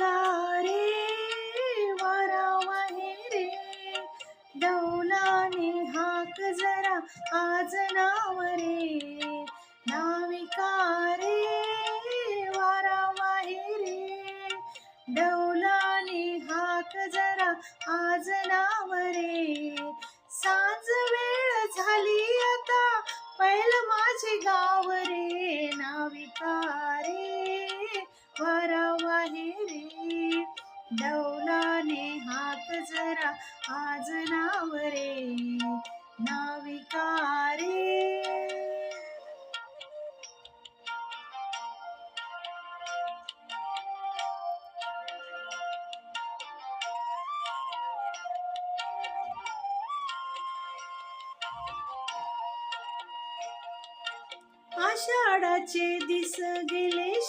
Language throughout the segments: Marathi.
तारे रे रे. डौलाने हाक जरा आज नाव रे. नाविका रे वारावाहे रे. डौलाने हाक जरा आज नाव रे. सांज वेळ झाली आता पैल माझे गाव रे. नाविका रे वारावा रे. डौलाने हात जरा आज नाव रे. नाविकारे. आषाढाचे दिस गेले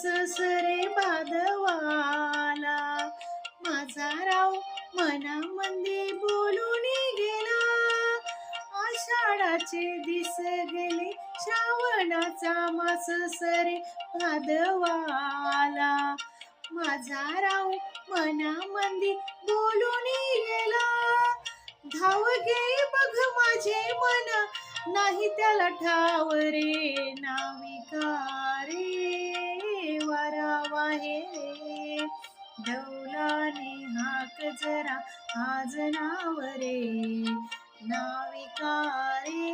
ससरे सरे भादवाला माझा राव मनामध्ये बोलून गेला. आषाढाचे दिस गेले श्रावणाचा मास सरे भादवाला माझा राव मनामध्ये बोलून गेला. धाव घे बघ माझे मन नाही त्याला ठाव रे नाविका. डौलाने हाक जरा आज नाव रे नाविका रे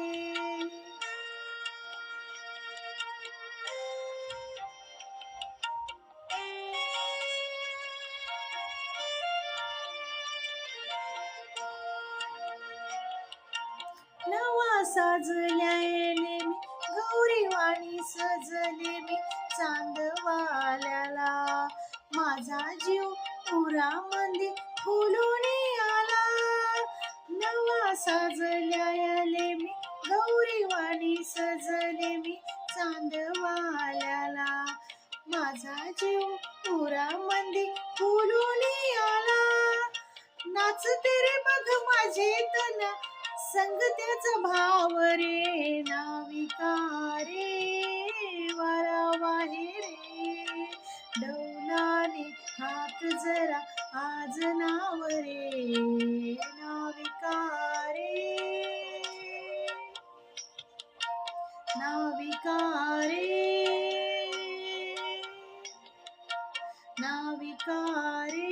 नवा साजल्याने मी गौरीवाणी सजले मी चांद माझा जीव पुरामध्ये फुलून आला. नवा साजल्याले मी गौरीवाणी सजले मी चांदवाल्याला. माझा जीव पुरामध्ये फुलून आला. नाचते रे बघ माझे तन संग त्याचा भाव रे नाविका रे. जरा आज नावरे नाविकारे नाविकारे नाविकारे